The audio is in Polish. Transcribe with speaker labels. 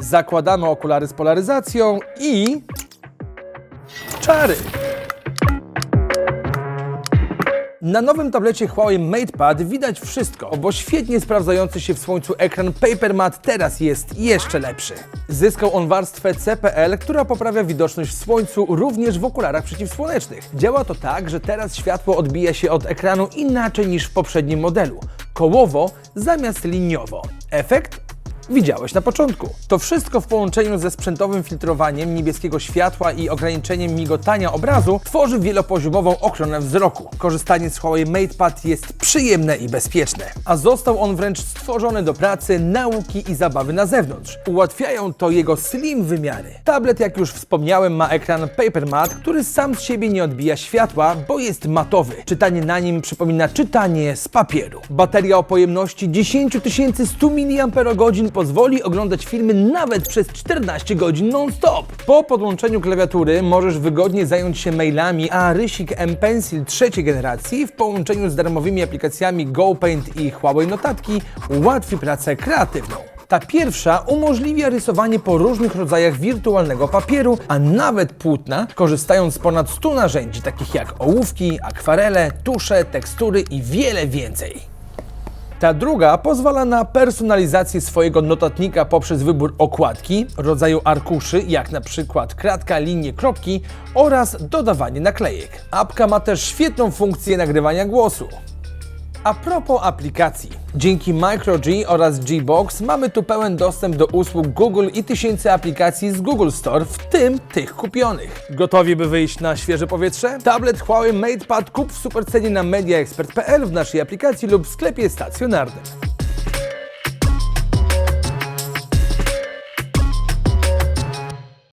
Speaker 1: Zakładamy okulary z polaryzacją i... Czary! Na nowym tablecie Huawei MatePad widać wszystko, bo świetnie sprawdzający się w słońcu ekran PaperMat teraz jest jeszcze lepszy. Zyskał on warstwę CPL, która poprawia widoczność w słońcu również w okularach przeciwsłonecznych. Działa to tak, że teraz światło odbija się od ekranu inaczej niż w poprzednim modelu. Kołowo zamiast liniowo. Efekt? Widziałeś na początku. To wszystko w połączeniu ze sprzętowym filtrowaniem niebieskiego światła i ograniczeniem migotania obrazu tworzy wielopoziomową ochronę wzroku. Korzystanie z Huawei MatePad jest przyjemne i bezpieczne, a został on wręcz stworzony do pracy, nauki i zabawy na zewnątrz. Ułatwiają to jego slim wymiary. Tablet, jak już wspomniałem, ma ekran PaperMat, który sam z siebie nie odbija światła, bo jest matowy. Czytanie na nim przypomina czytanie z papieru. Bateria o pojemności 10 100 mAh pozwoli oglądać filmy nawet przez 14 godzin non-stop. Po podłączeniu klawiatury możesz wygodnie zająć się mailami, a rysik M-Pencil trzeciej generacji w połączeniu z darmowymi aplikacjami GoPaint i Huawei Notatki ułatwi pracę kreatywną. Ta pierwsza umożliwia rysowanie po różnych rodzajach wirtualnego papieru, a nawet płótna, korzystając z ponad 100 narzędzi, takich jak ołówki, akwarele, tusze, tekstury i wiele więcej. Ta druga pozwala na personalizację swojego notatnika poprzez wybór okładki, rodzaju arkuszy, jak na przykład kratka, linie, kropki oraz dodawanie naklejek. Apka ma też świetną funkcję nagrywania głosu. A propos aplikacji. Dzięki MicroG oraz Gbox mamy tu pełen dostęp do usług Google i tysięcy aplikacji z Google Store, w tym tych kupionych. Gotowi by wyjść na świeże powietrze? Tablet Huawei MatePad kup w supercenie na mediaexpert.pl w naszej aplikacji lub w sklepie stacjonarnym.